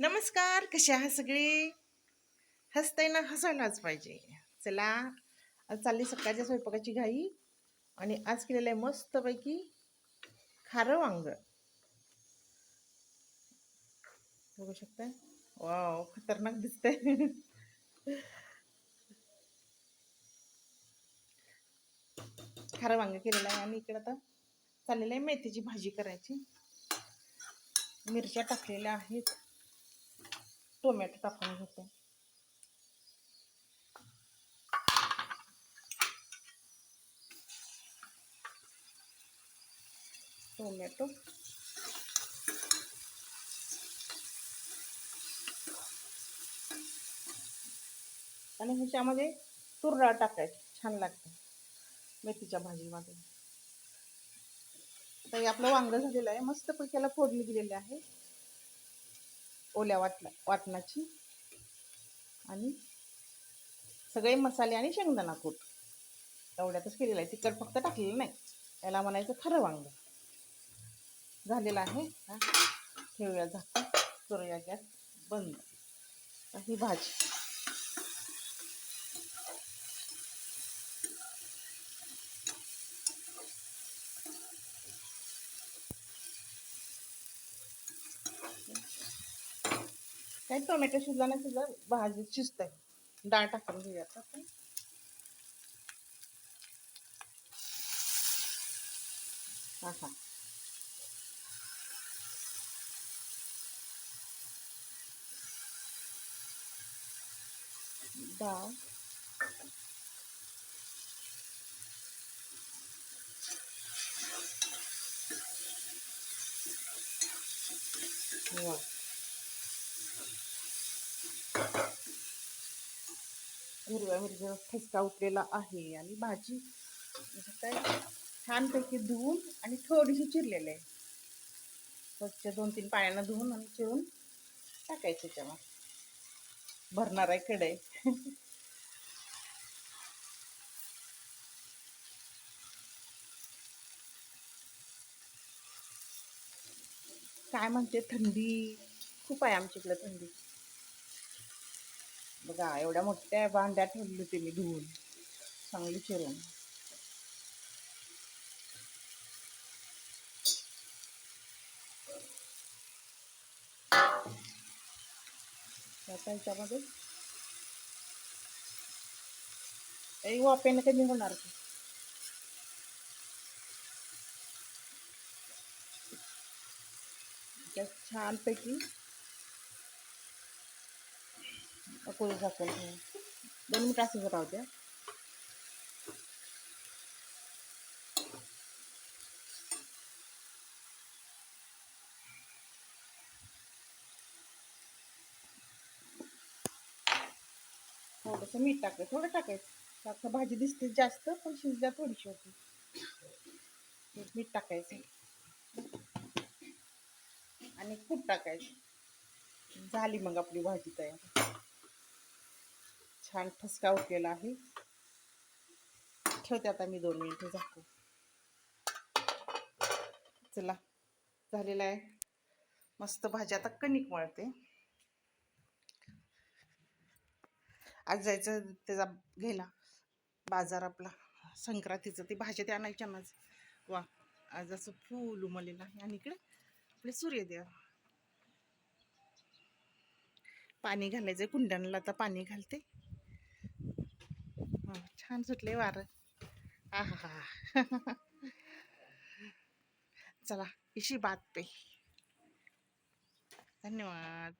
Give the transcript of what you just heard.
नमस्कार कसे आहात सगळे? हसताय ना हसायलाच पाहिजे. चला आज चालली सकाळच्या स्वयंपाकाची घाई आणि आज केलेलं आहे मस्तपैकी खारं वांग. बघू शकताय? वाव खतरनाक दिसतंय. खारं वांग केलेलं आहे आणि इकडं आता चाललेलं आहे मेथीची भाजी करायची. मिरच्या टाकलेल्या आहेत. टोमॅटो टाकून घेते. टोमॅटो. आणि ह्याच्यामध्ये तूर डाळ टाकायची छान लागते. मेथीच्या भाजीमध्ये. आता हे आपलं वांगं झालेलं आहे. मस्त पैकी फोडणी दिलेली आहे. ओल्या वाटला वाटणाची. आणि सगळे मसाले आणि शेंगदाणा कूट तेवढ्यातच केलेलं आहे. तिखट फक्त टाकलेलं नाही. याला म्हणायचं खरं वांग. झालेलं आहे. ठेवूया झाकून करूया गॅस बंद. ही भाजी. काय टोमॅटो शिजला नाही शिजला भाजी शिजत आहे डाळ टाकून घेऊया आता आपण हा हा डाळ वा हिरव्या मिरच्या ठसका उठलेला आहे आणि भाजी म्हणजे काय छानपैकी धुवून आणि थोडीशी चिरलेली आहे. स्वच्छ दोन तीन पाण्यानं धुवून आणि चिरून टाकायचे तेव्हा भरणार आहे कढई. काय म्हणते थंडी? खूप आहे आमच्या इकडे थंडी. बघा एवढ्या मोठ्या भांड्या ठेवली होती मी धुवून. चांगली चिरून. आता ह्याच्यामध्ये ए वापेनं कधी होणार. की त्यात छानपैकी अकोले झाकून दोन मिनिट असं राहू द्या. थोडंसं मीठ टाकायचं. थोडं टाकायचं. आता भाजी दिसते जास्त पण शिजल्या थोडीशी होती. मीठ टाकायचं. आणि खूप टाकायचं. झाली मग आपली भाजी तयार. छान ठसका उठलेला आहे. ठेवते आता मी दोन मिनिटं झाकू चला झालेला आहे. मस्त भाजी आता कणिक मळते. आज जायचं त्याचा घ्यायला बाजार आपला. संक्रांतीचं ते भाज्या ते आणायच्या माझ वा आज असं फूल उमलेलं आहे. आणि इकडे आपले सूर्यदेव. पाणी घालायचं कुंड्यांना आता पाणी घालते. छान सुटले वार. हा हा हा चला इशी बात पे. धन्यवाद.